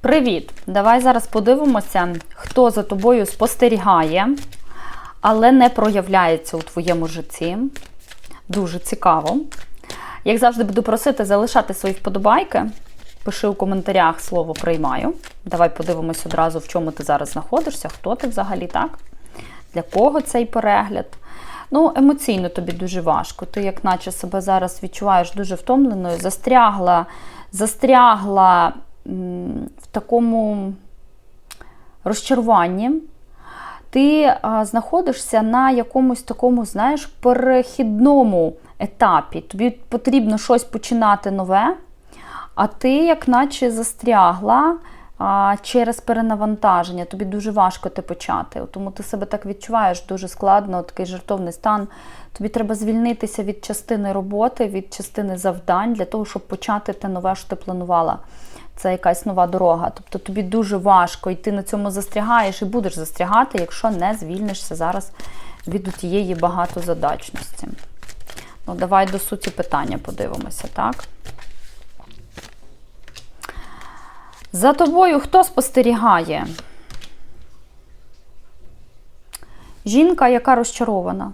Привіт! Давай зараз подивимося, хто за тобою спостерігає, але не проявляється у твоєму житті. Дуже цікаво. Як завжди, буду просити залишати свої вподобайки. Пиши у коментарях слово приймаю. Давай подивимось одразу, в чому ти зараз знаходишся, хто ти взагалі, так? Для кого цей перегляд? Ну, емоційно тобі дуже важко. Ти, як наче себе зараз відчуваєш дуже втомленою, застрягла, застрягла в такому розчаруванні. Ти знаходишся на якомусь такому, знаєш, перехідному етапі. Тобі потрібно щось починати нове, а ти, як наче, застрягла а, через перенавантаження. Тобі дуже важко те почати. Тому ти себе так відчуваєш дуже складно, такий жертовний стан. Тобі треба звільнитися від частини роботи, від частини завдань для того, щоб почати те нове, що ти планувала. Це якась нова дорога. Тобто тобі дуже важко, і ти на цьому застрягаєш і будеш застрягати, якщо не звільнишся зараз від тієї багатозадачності. Ну, давай до суті питання подивимося, так? За тобою хто спостерігає? Жінка, яка розчарована.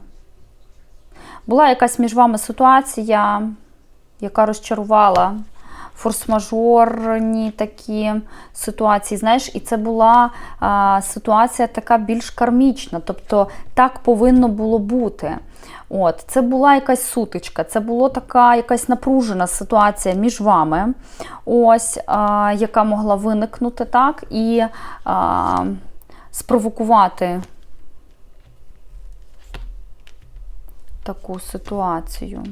Була якась між вами ситуація, яка розчарувала форс-мажорні такі ситуації. Знаєш, і це була а, ситуація така більш кармічна, тобто так повинно було бути. От, Це була якась сутичка, це була така якась напружена ситуація між вами, ось, а, яка могла виникнути так, і а, спровокувати таку ситуацію.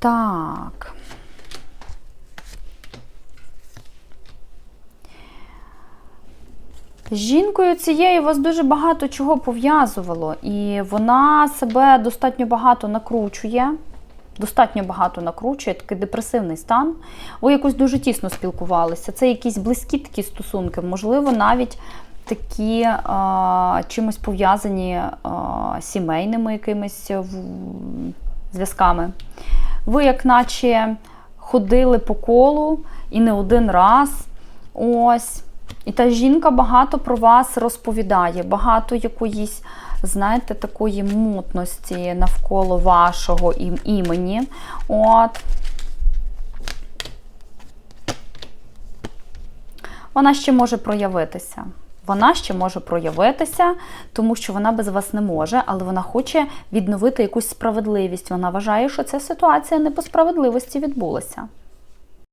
Так. Жінкою цією вас дуже багато чого пов'язувало, і вона себе достатньо багато накручує. Достатньо багато накручує, такий депресивний стан. Ви якось дуже тісно спілкувалися. Це якісь близькі такі стосунки, можливо, навіть такі а, чимось пов'язані а, сімейними якимись зв'язками. Ви, як наче, ходили по колу і не один раз. Ось. І та жінка багато про вас розповідає, багато якоїсь, знаєте, такої мутності навколо вашого імені. От. Вона ще може проявитися. Вона ще може проявитися, тому що вона без вас не може, але вона хоче відновити якусь справедливість. Вона вважає, що ця ситуація не по справедливості відбулася.